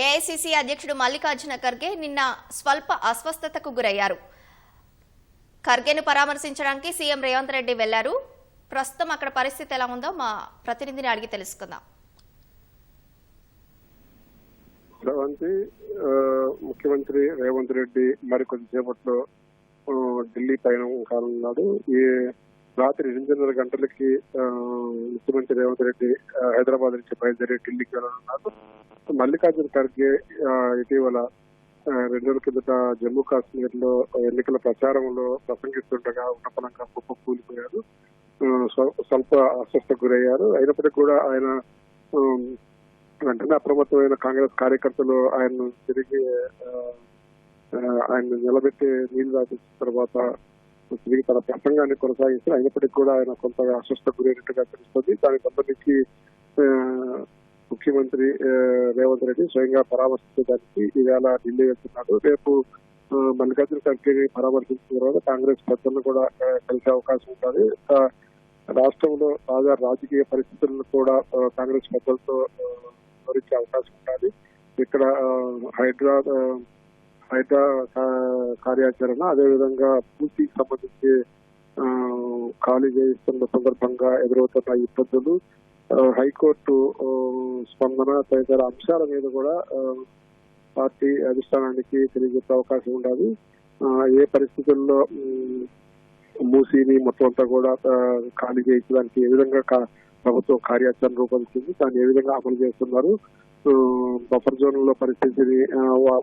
AICC అధ్యక్షుడు మల్లికార్జున ఖర్గే నిన్న స్వల్ప అస్వస్థతకు గురయ్యారు. ఖర్గేను పరామర్శించడానికి సీఎం రేవంత్ రెడ్డి వెళ్ళారు. ప్రస్తుతం అక్కడ పరిస్థితి ఎలా ఉందో మా ప్రతినిధిని అడిగి తెలుసుకుందాం. రేవంతి ముఖ్యమంత్రి రేవంత్ రెడ్డి మరి కొద్దిసేపట్లో ఢిల్లీ పైన కానున్నాడు. ఈ రాత్రి ఎనిమిదిన్నర గంటలకి ముఖ్యమంత్రి రేవంత్ రెడ్డి హైదరాబాద్ నుంచి బయలుదేరి ఢిల్లీకి వెళ్ళనున్నారు. మల్లికార్జున ఖర్గే ఇటీవల రెండు రోజుల కిందట జమ్మూ కాశ్మీర్లో ఎన్నికల ప్రచారంలో ప్రసంగిస్తుండగా ఉన్నపలంగా గొప్ప కూలిపోయారు. స్వల్ప అస్వస్థకు గురయ్యారు. అయినప్పటికీ కూడా ఆయన వెంటనే అప్రమత్తమైన కాంగ్రెస్ కార్యకర్తలు ఆయన తిరిగి ఆయన నిలబెట్టి నీళ్ళు రాపించిన తర్వాత తిరిగి తన ప్రసంగాన్ని కొనసాగిస్తారు. అయినప్పటికీ కూడా ఆయన కొంతగా అస్వస్థ గురైనట్టుగా తెలుస్తుంది. దానికి సంబంధించి ముఖ్యమంత్రి రేవంత్ రెడ్డి స్వయంగా పరామర్శించడానికి ఈవేళ ఢిల్లీ వెళ్తున్నాడు రేపు మల్లికార్జున ఖర్గేని పరామర్శించిన తర్వాత కాంగ్రెస్ పెద్దలను కూడా కలిసే అవకాశం ఉంటుంది. రాష్ట్రంలో తాజా రాజకీయ పరిస్థితులను కూడా కాంగ్రెస్ పెద్దలతో వివరించే అవకాశం ఉంటుంది. ఇక్కడ హైడ్రా హైడ్రా కార్యాచరణ అదేవిధంగా పూర్తికి సంబంధించి ఖాళీ చేయిస్తున్న సందర్భంగా ఎదురవుతున్న ఇబ్బందులు హైకోర్టు స్పందన తదితర అంశాల మీద కూడా పార్టీ అధిష్టానానికి తెలియజెప్పే అవకాశం ఉండాలి. ఏ పరిస్థితుల్లో మూసీని మొత్తం అంతా కూడా ఖాళీ చేయించడానికి ఏ విధంగా కా- ప్రభుత్వం కార్యాచరణ రూపొందించింది దాన్ని ఏ విధంగా అమలు చేస్తున్నారు బఫర్ జోన్లో పరిస్థితిని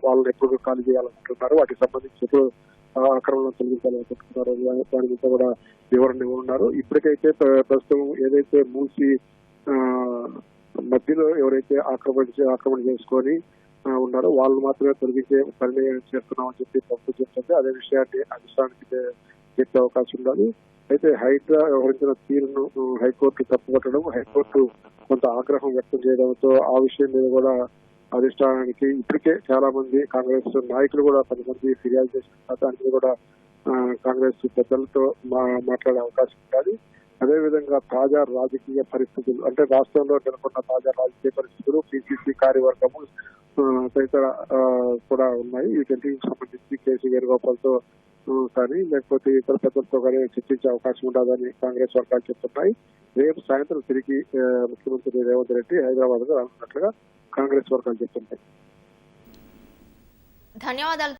వాళ్ళని ఎప్పుడు ఖాళీ చేయాలనుకుంటున్నారు వాటికి సంబంధించి ఎప్పుడు ఆ, ఆక్రమణ తొలగించాలనుకుంటున్నారు దాని గురించి మీద కూడా వివరణ ఇవ్వనున్నారు. ఇప్పటికైతే ప్ర- ప్రస్తుతం ఏదైతే మూసి మధ్యలో ఎవరైతే ఆక్రమణ ఆక్రమణ చేసుకొని ఉన్నారో వాళ్ళు మాత్రమే తొలగించే పని చేస్తున్నామని చెప్పి ప్రభుత్వం చెప్తుంది అదే విషయాన్ని అధిష్టానానికి చెప్పే అవకాశం ఉండాలి అయితే హైడ్రా వ్యవహరించిన తీరును హైకోర్టు తప్పుపట్టడం హైకోర్టు కొంత ఆగ్రహం వ్యక్తం చేయడంతో ఆ విషయం మీద కూడా అధిష్టానానికి ఇప్పటికే చాలా మంది కాంగ్రెస్ నాయకులు కూడా పది మంది ఫిర్యాదు చేసిన దానికి కూడా కాంగ్రెస్ పెద్దలతో మా- మాట్లాడే అవకాశం ఉండాలి అదేవిధంగా తాజా రాజకీయ పరిస్థితులు అంటే రాష్ట్రంలో నెలకొన్న తాజా రాజకీయ పరిస్థితులు పిసిసి కార్యవర్గము తదితర కూడా ఉన్నాయి. వీటన్నిటికి సంబంధించి కేసీ వేణుగోపాల్తో కానీ లేకపోతే ఇతర పెద్దలతో కానీ చర్చించే అవకాశం ఉండదని కాంగ్రెస్ వర్గాలు చెప్తున్నాయి. రేపు సాయంత్రం తిరిగి ముఖ్యమంత్రి రేవంత్ రెడ్డి హైదరాబాద్కు రానున్నట్లుగా కాంగ్రెస్ వర్గాలు చెప్తున్నాయి ధన్యవాదాలు.